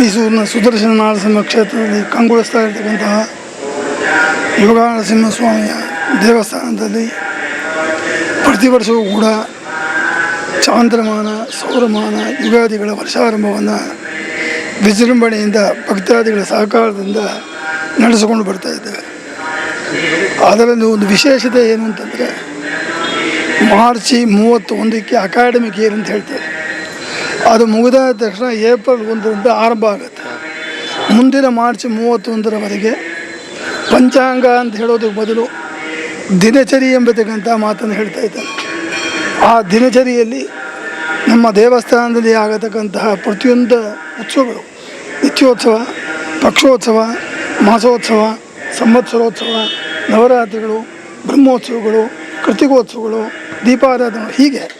ಮೈಸೂರಿನ ಸುದರ್ಶನ ನರಸಿಂಹ ಕ್ಷೇತ್ರದಲ್ಲಿ ಕಂಗೊಳಿಸ್ತಾ ಇರತಕ್ಕಂತಹ ಯೋಗ ನರಸಿಂಹಸ್ವಾಮಿಯ ದೇವಸ್ಥಾನದಲ್ಲಿ ಪ್ರತಿ ವರ್ಷವೂ ಕೂಡ ಚಾಂದ್ರಮಾನ, ಸೌರಮಾನ, ಯುಗಾದಿಗಳ ವರ್ಷಾರಂಭವನ್ನು ವಿಜೃಂಭಣೆಯಿಂದ ಭಕ್ತಾದಿಗಳ ಸಹಕಾರದಿಂದ ನಡೆಸಿಕೊಂಡು ಬರ್ತಾ ಇದ್ದೇವೆ. ಅದರಲ್ಲಿ ಒಂದು ವಿಶೇಷತೆ ಏನು ಅಂತಂದರೆ ಮಾರ್ಚಿ ಮೂವತ್ತೊಂದಕ್ಕೆ ಅಕಾಡೆಮಿಕ್ ಇಯರ್ ಅಂತ ಹೇಳ್ತಾರೆ ಅದು ಮುಗಿದ ತಕ್ಷಣ ಏಪ್ರಿಲ್ ಒಂದರಿಂದ ಆರಂಭ ಆಗುತ್ತೆ. ಮುಂದಿನ ಮಾರ್ಚ್ ಮೂವತ್ತೊಂದರವರೆಗೆ ಪಂಚಾಂಗ ಅಂತ ಹೇಳೋದಕ್ಕೆ ಬದಲು ದಿನಚರಿ ಎಂಬತಕ್ಕಂಥ ಮಾತನ್ನು ಹೇಳ್ತಾ ಇದ್ದಾನೆ. ಆ ದಿನಚರಿಯಲ್ಲಿ ನಮ್ಮ ದೇವಸ್ಥಾನದಲ್ಲಿ ಆಗತಕ್ಕಂತಹ ಪ್ರತಿಯೊಂದು ಉತ್ಸವಗಳು, ನಿತ್ಯೋತ್ಸವ, ಪಕ್ಷೋತ್ಸವ, ಮಾಸೋತ್ಸವ, ಸಂವತ್ಸರೋತ್ಸವ, ನವರಾತ್ರಿಗಳು, ಬ್ರಹ್ಮೋತ್ಸವಗಳು ಕೃತಿಕೋತ್ಸವಗಳು ದೀಪಾರಾಧನೆ ಹೀಗೆ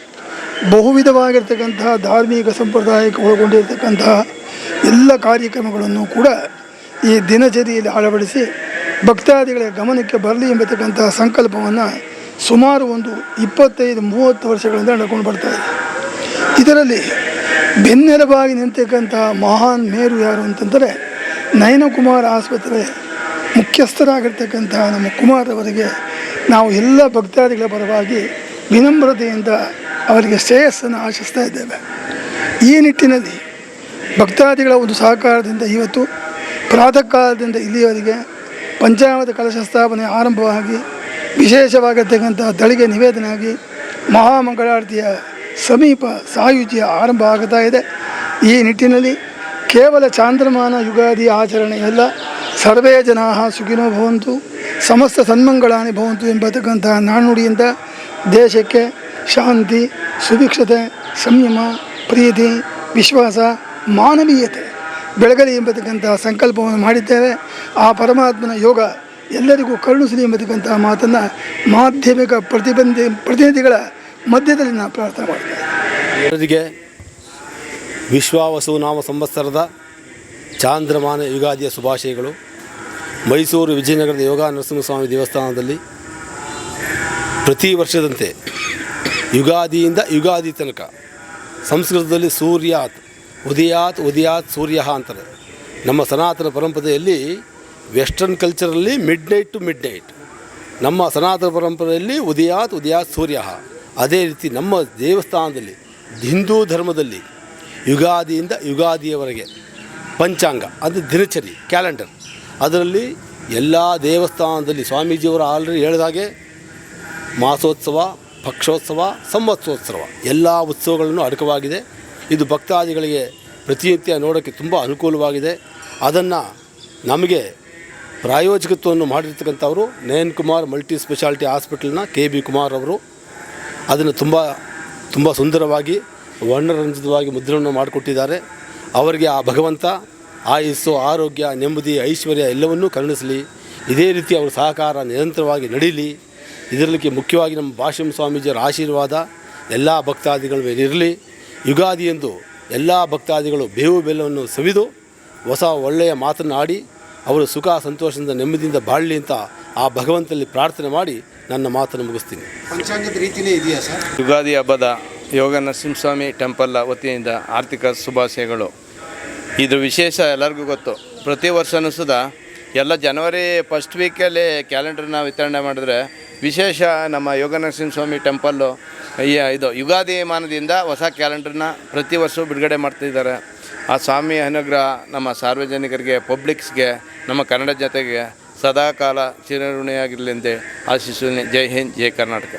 ಬಹುವಿಧವಾಗಿರ್ತಕ್ಕಂತಹ ಧಾರ್ಮಿಕ ಸಂಪ್ರದಾಯಕ್ಕೆ ಒಳಗೊಂಡಿರತಕ್ಕಂತಹ ಎಲ್ಲ ಕಾರ್ಯಕ್ರಮಗಳನ್ನು ಕೂಡ ಈ ದಿನಚರಿಯಲ್ಲಿ ಅಳವಡಿಸಿ ಭಕ್ತಾದಿಗಳ ಗಮನಕ್ಕೆ ಬರಲಿ ಎಂಬತಕ್ಕಂತಹ ಸಂಕಲ್ಪವನ್ನು ಸುಮಾರು ಒಂದು ಇಪ್ಪತ್ತೈದು, ಮೂವತ್ತು ವರ್ಷಗಳಿಂದ ನಡ್ಕೊಂಡು ಬರ್ತಾ ಇದೆ. ಇದರಲ್ಲಿ ಬೆನ್ನೆಲುಬಾಗಿ ನಿಂತಕ್ಕಂತಹ ಮಹಾನ್ ಮೇರು ಯಾರು ಅಂತಂದರೆ ನಯನಕುಮಾರ್ ಆಸ್ಪತ್ರೆ ಮುಖ್ಯಸ್ಥರಾಗಿರ್ತಕ್ಕಂತಹ ನಮ್ಮ ಕುಮಾರ್ ಅವರಿಗೆ ನಾವು ಎಲ್ಲ ಭಕ್ತಾದಿಗಳ ಪರವಾಗಿ ವಿನಮ್ರತೆಯಿಂದ ಅವರಿಗೆ ಶ್ರೇಯಸ್ಸನ್ನು ಆಶಿಸ್ತಾ ಇದ್ದೇವೆ. ಈ ನಿಟ್ಟಿನಲ್ಲಿ ಭಕ್ತಾದಿಗಳ ಒಂದು ಸಹಕಾರದಿಂದ ಇವತ್ತು ಪ್ರಾತಃ ಕಾಲದಿಂದ ಇಲ್ಲಿಯವರೆಗೆ ಪಂಚಾಮೃತ ಕಲಶ ಸ್ಥಾಪನೆ ಆರಂಭವಾಗಿ ವಿಶೇಷವಾಗಿರ್ತಕ್ಕಂಥ ದಳಿಗೆ ನಿವೇದನೆ ಆಗಿ ಮಹಾಮಂಗಳಾರತಿಯ ಸಮೀಪ ಸಾಯುಜ್ಯ ಆರಂಭ ಆಗ್ತಾ ಇದೆ. ಈ ನಿಟ್ಟಿನಲ್ಲಿ ಕೇವಲ ಚಾಂದ್ರಮಾನ, ಯುಗಾದಿ ಆಚರಣೆಯಲ್ಲ ಸರ್ವೇ ಜನಾ ಸುಖಿನೋ ಭವಂತು, ಸಮಸ್ತ ಸನ್ಮಂಗಳಾನಿ ಭವಂತು ಎಂಬತಕ್ಕಂತಹ ನಾಣ್ಣುಡಿಯಿಂದ ದೇಶಕ್ಕೆ ಶಾಂತಿ, ಸುಭಿಕ್ಷತೆ, ಸಂಯಮ, ಪ್ರೀತಿ, ವಿಶ್ವಾಸ, ಮಾನವೀಯತೆ ಬೆಳಗಲಿ ಎಂಬತಕ್ಕಂಥ ಸಂಕಲ್ಪವನ್ನು ಮಾಡಿದ್ದೇವೆ. ಆ ಪರಮಾತ್ಮನ ಯೋಗ ಎಲ್ಲರಿಗೂ ಕರುಣಿಸಲಿ ಎಂಬತಕ್ಕಂಥ ಮಾತನ್ನು ಮಾಧ್ಯಮಿಕ ಪ್ರತಿಬಂಧಿ, ಪ್ರತಿನಿಧಿಗಳ ಮಧ್ಯದಲ್ಲಿ ನಾನು ಪ್ರಾರ್ಥನೆ ಮಾಡಿದ್ದೇನೆ ಎಲ್ಲರಿಗೆ ವಿಶ್ವಾವಸು ನಾಮ ಸಂವತ್ಸರದ ಚಾಂದ್ರಮಾನ ಯುಗಾದಿಯ ಶುಭಾಶಯಗಳು. ಮೈಸೂರು ವಿಜಯನಗರದ ಯೋಗ ನರಸಿಂಹಸ್ವಾಮಿ ದೇವಸ್ಥಾನದಲ್ಲಿ ಪ್ರತಿ ವರ್ಷದಂತೆ ಯುಗಾದಿಯಿಂದ ಯುಗಾದಿ ತನಕ. ಸಂಸ್ಕೃತದಲ್ಲಿ ಸೂರ್ಯಾತ್, ಉದಯಾತ್ ಉದಯಾತ್ ಸೂರ್ಯ ಅಂತಾರೆ. ನಮ್ಮ ಸನಾತನ ಪರಂಪರೆಯಲ್ಲಿ ವೆಸ್ಟರ್ನ್ ಕಲ್ಚರಲ್ಲಿ midnight to midnight ನಮ್ಮ ಸನಾತನ ಪರಂಪರೆಯಲ್ಲಿ ಉದಯಾತ್ ಉದಯಾತ್ ಸೂರ್ಯ. ಅದೇ ರೀತಿ ನಮ್ಮ ದೇವಸ್ಥಾನದಲ್ಲಿ, ಹಿಂದೂ ಧರ್ಮದಲ್ಲಿ ಯುಗಾದಿಯಿಂದ ಯುಗಾದಿಯವರೆಗೆ ಪಂಚಾಂಗ ಅದು ದಿನಚರಿ ಕ್ಯಾಲೆಂಡರ್ ಅದರಲ್ಲಿ ಎಲ್ಲ ದೇವಸ್ಥಾನದಲ್ಲಿ ಸ್ವಾಮೀಜಿಯವರು ಆಲ್ರೆಡಿ ಹೇಳಿದಾಗೆ ಮಾಸೋತ್ಸವ ಪಕ್ಷೋತ್ಸವ ಸಂವತ್ಸೋತ್ಸವ ಎಲ್ಲ ಉತ್ಸವಗಳನ್ನು ಅಡಕವಾಗಿದೆ. ಇದು ಭಕ್ತಾದಿಗಳಿಗೆ ಪ್ರತಿನಿತ್ಯ ನೋಡೋಕ್ಕೆ ತುಂಬ ಅನುಕೂಲವಾಗಿದೆ. ಅದನ್ನು ನಮಗೆ ಪ್ರಾಯೋಜಕತ್ವವನ್ನು ಮಾಡಿರ್ತಕ್ಕಂಥವರು ನಯನ್ ಕುಮಾರ್ ಮಲ್ಟಿ ಸ್ಪೆಷಾಲಿಟಿ ಹಾಸ್ಪಿಟಲ್ನ ಕೆ ಬಿ ಕುಮಾರ್ ಅವರು. ಅದನ್ನು ತುಂಬ ತುಂಬ ಸುಂದರವಾಗಿ, ವರ್ಣರಂಜಿತವಾಗಿ ಮುದ್ರಣವನ್ನು ಮಾಡಿಕೊಟ್ಟಿದ್ದಾರೆ. ಅವರಿಗೆ ಆ ಭಗವಂತ, ಆಯಸ್ಸು, ಆರೋಗ್ಯ, ನೆಮ್ಮದಿ, ಐಶ್ವರ್ಯ ಎಲ್ಲವನ್ನೂ ಕರುಣಿಸಲಿ. ಇದೇ ರೀತಿ ಅವರ ಸಹಕಾರ ನಿರಂತರವಾಗಿ ನಡೀಲಿ. ಇದರಲ್ಲಿ ಮುಖ್ಯವಾಗಿ ನಮ್ಮ ಭಾಷ್ಯಂ ಸ್ವಾಮೀಜಿಯರ ಆಶೀರ್ವಾದ ಎಲ್ಲ ಭಕ್ತಾದಿಗಳ ಮೇಲೆ ಇರಲಿ. ಯುಗಾದಿಯಂದು ಎಲ್ಲ ಭಕ್ತಾದಿಗಳು ಬೇವು ಬೆಲ್ಲವನ್ನು ಸವಿದು ಹೊಸ ಒಳ್ಳೆಯ ಮಾತನ್ನು ಆಡಿ ಅವರು ಸುಖ ಸಂತೋಷದಿಂದ ನೆಮ್ಮದಿಯಿಂದ ಬಾಳಲಿ ಅಂತ ಆ ಭಗವಂತನಲ್ಲಿ ಪ್ರಾರ್ಥನೆ ಮಾಡಿ ನನ್ನ ಮಾತನ್ನು ಮುಗಿಸ್ತೀನಿ. ಪಂಚಾಂಗದ ರೀತಿಯೇ ಇದೆಯಾ ಸರ್? ಯುಗಾದಿ ಹಬ್ಬದ ಯೋಗ ನರಸಿಂಹಸ್ವಾಮಿ ಟೆಂಪಲ್ ವತಿಯಿಂದ ಆರ್ಥಿಕ ಶುಭಾಶಯಗಳು. ಇದು ವಿಶೇಷ ಎಲ್ಲರಿಗೂ ಗೊತ್ತು. ಪ್ರತಿ ವರ್ಷವೂ ಸುದ ಎಲ್ಲ ಜನವರಿ ಫಸ್ಟ್ ವೀಕಲ್ಲಿ ಕ್ಯಾಲೆಂಡರ್ನ ವಿತರಣೆ ಮಾಡಿದ್ರೆ ವಿಶೇಷ ನಮ್ಮ ಯೋಗ ನರಸಿಂಹಸ್ವಾಮಿ ಟೆಂಪಲ್ಲು ಇದು ಯುಗಾದಿ ಮಾನದಿಂದ ಹೊಸ ಕ್ಯಾಲೆಂಡರ್ನ ಪ್ರತಿ ವರ್ಷವೂ ಬಿಡುಗಡೆ ಮಾಡ್ತಿದ್ದಾರೆ ಆ ಸ್ವಾಮಿ ಅನುಗ್ರಹ ನಮ್ಮ ಸಾರ್ವಜನಿಕರಿಗೆ, ಪಬ್ಲಿಕ್ಸ್ಗೆ, ನಮ್ಮ ಕನ್ನಡ ಜೊತೆಗೆ ಸದಾಕಾಲ ಚಿರಋಣಿಯಾಗಿರಲಿ ಎಂದೇ ಆಶಿಸುವ ಜೈ ಹಿಂದ್, ಜೈ ಕರ್ನಾಟಕ.